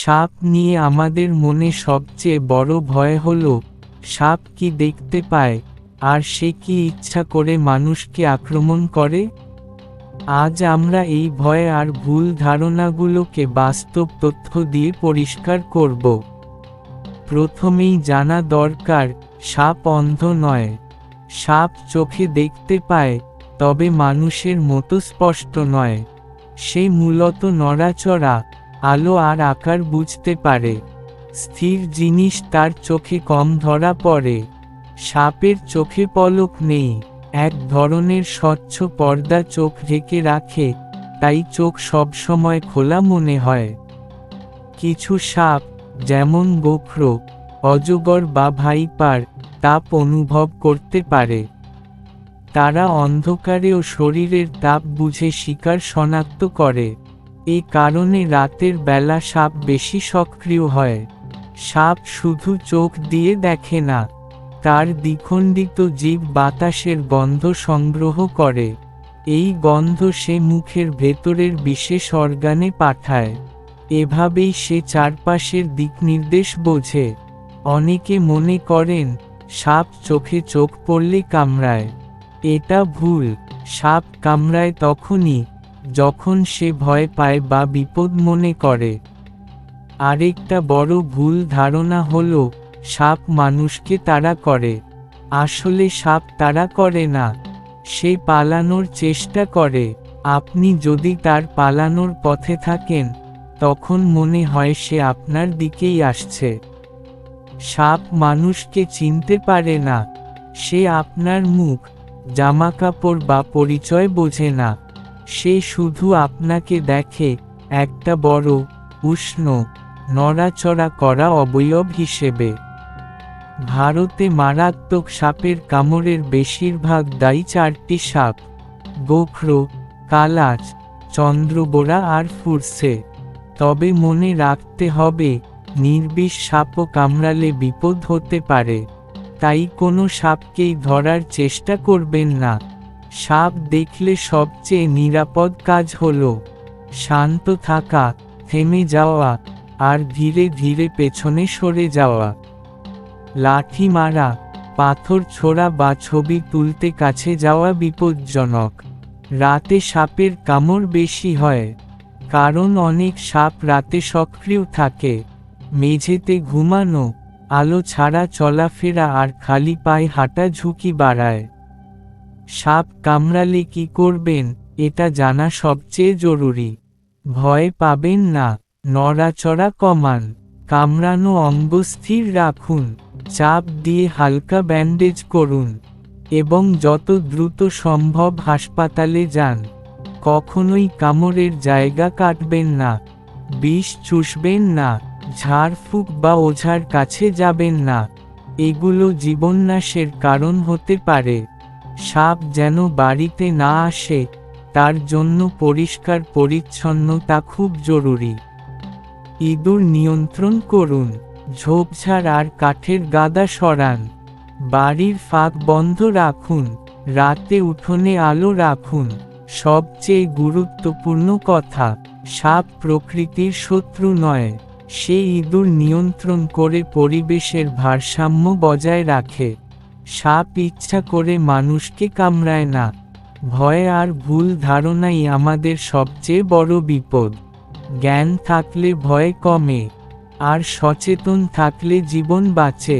সাপ নিয়ে আমাদের মনে সবচেয়ে বড় ভয় হল, সাপ কি দেখতে পায়, আর সে কি ইচ্ছা করে মানুষকে আক্রমণ করে? আজ আমরা এই ভয় আর ভুল ধারণাগুলোকে বাস্তব তথ্য দিয়ে পরিষ্কার করব। প্রথমেই জানা দরকার, সাপ অন্ধ নয়। সাপ চোখে দেখতে পায়, তবে মানুষের মতো স্পষ্ট নয়। সে মূলত নড়াচড়া আলো আর আকার বুঝতে পারে। স্থির জিনিস তার চোখে কম ধরা পড়ে। সাপের চোখে পলক নেই। এক ধরনের স্বচ্ছ পর্দা চোখ ঢেকে রাখে, তাই চোখ সবসময় খোলা মনে হয়। কিছু সাপ, যেমন গোখর, অজগর বা ভাইপার, তাপ অনুভব করতে পারে। তারা অন্ধকারেও শরীরের তাপ বুঝে শিকার শনাক্ত করে। এ কারণে রাতের বেলা সাপ বেশি সক্রিয় হয়। সাপ শুধু চোখ দিয়ে দেখে না, তার দ্বিখণ্ডিত জীব বাতাসের গন্ধ সংগ্রহ করে। এই গন্ধ সে মুখের ভেতরের বিশেষ অর্গানে পাঠায়। এভাবেই সে চারপাশের দিক নির্দেশ বোঝে। অনেকে মনে করেন, সাপ চোখে চোখ পড়লে কামড়ায়। এটা ভুল, সাপ কামড়ায় তখনই যখন সে ভয় পায় বা বিপদ মনে করে। আরেকটা বড় ভুল ধারণা হল, সাপ মানুষকে তাড়া করে। আসলে সাপ তাড়া করে না, সে পালানোর চেষ্টা করে। আপনি যদি তার পালানোর পথে থাকেন, তখন মনে হয় সে আপনার দিকেই আসছে। সাপ মানুষকে চিনতে পারে না, সে আপনার মুখ, জামাকাপড় বা পরিচয় বোঝে না। সে শুধু আপনাকে দেখে, একটা বড়, উষ্ণ, নড়াচড়া করা অবয়ব হিসেবে। ভারতে মারাত্মক সাপের কামড়ের বেশিরভাগ দায়ী চারটি সাপ, গোখর, কালাচ, চন্দ্রবোরা আর ফুরসে তবে মনে রাখতে হবে, নির্বিষ সাপও কামড়ালে বিপদ হতে পারে, তাই কোনো সাপকেই ধরার চেষ্টা করবেন না। সাপ দেখলে সবচেয়ে নিরাপদ কাজ হল শান্ত থাকা, থেমে যাওয়া, আর ধীরে ধীরে পেছনে সরে যাওয়া। লাঠি মারা, পাথর ছোড়া বা ছবি তুলতে কাছে যাওয়া বিপজ্জনক। রাতে সাপের কামড় বেশি হয়, কারণ অনেক সাপ রাতে সক্রিয় থাকে। মেঝেতে ঘুমানো, আলো ছাড়া চলাফেরা আর খালি পায়ে হাঁটা ঝুঁকি বাড়ায়। সাপ কামড়ালে কি করবেন, এটা জানা সবচেয়ে জরুরি। ভয় পাবেন না, নড়াচড়া কমান। কামড়ানো অঙ্গ স্থির রাখুন, চাপ দিয়ে হালকা ব্যান্ডেজ করুন। এবং যত দ্রুত সম্ভব হাসপাতালে যান। কখনোই কামড়ের জায়গা কাটবেন না। বিষ চুষবেন না ঝাড়ফুঁক বা ওঝার কাছে যাবেন না। এগুলো জীবননাশের কারণ হতে পারে। সাপ যেন বাড়িতে না আসে, তার জন্য পরিষ্কার পরিচ্ছন্নতা খুব জরুরি। ইঁদুর নিয়ন্ত্রণ করুন, ঝোপঝাড় আর কাঠের গাদা সরান। বাড়ির ফাঁক বন্ধ রাখুন, রাতে উঠোনে আলো রাখুন। সবচেয়ে গুরুত্বপূর্ণ কথা, সাপ প্রকৃতির শত্রু নয়, সে ইঁদুর নিয়ন্ত্রণ করে পরিবেশের ভারসাম্য বজায় রাখে। সাপ ইচ্ছা করে মানুষকে কামড়ায় না। ভয় আর ভুল ধারণাই আমাদের সবচেয়ে বড় বিপদ। জ্ঞান থাকলে ভয় কমে, আর সচেতন থাকলে জীবন বাঁচে।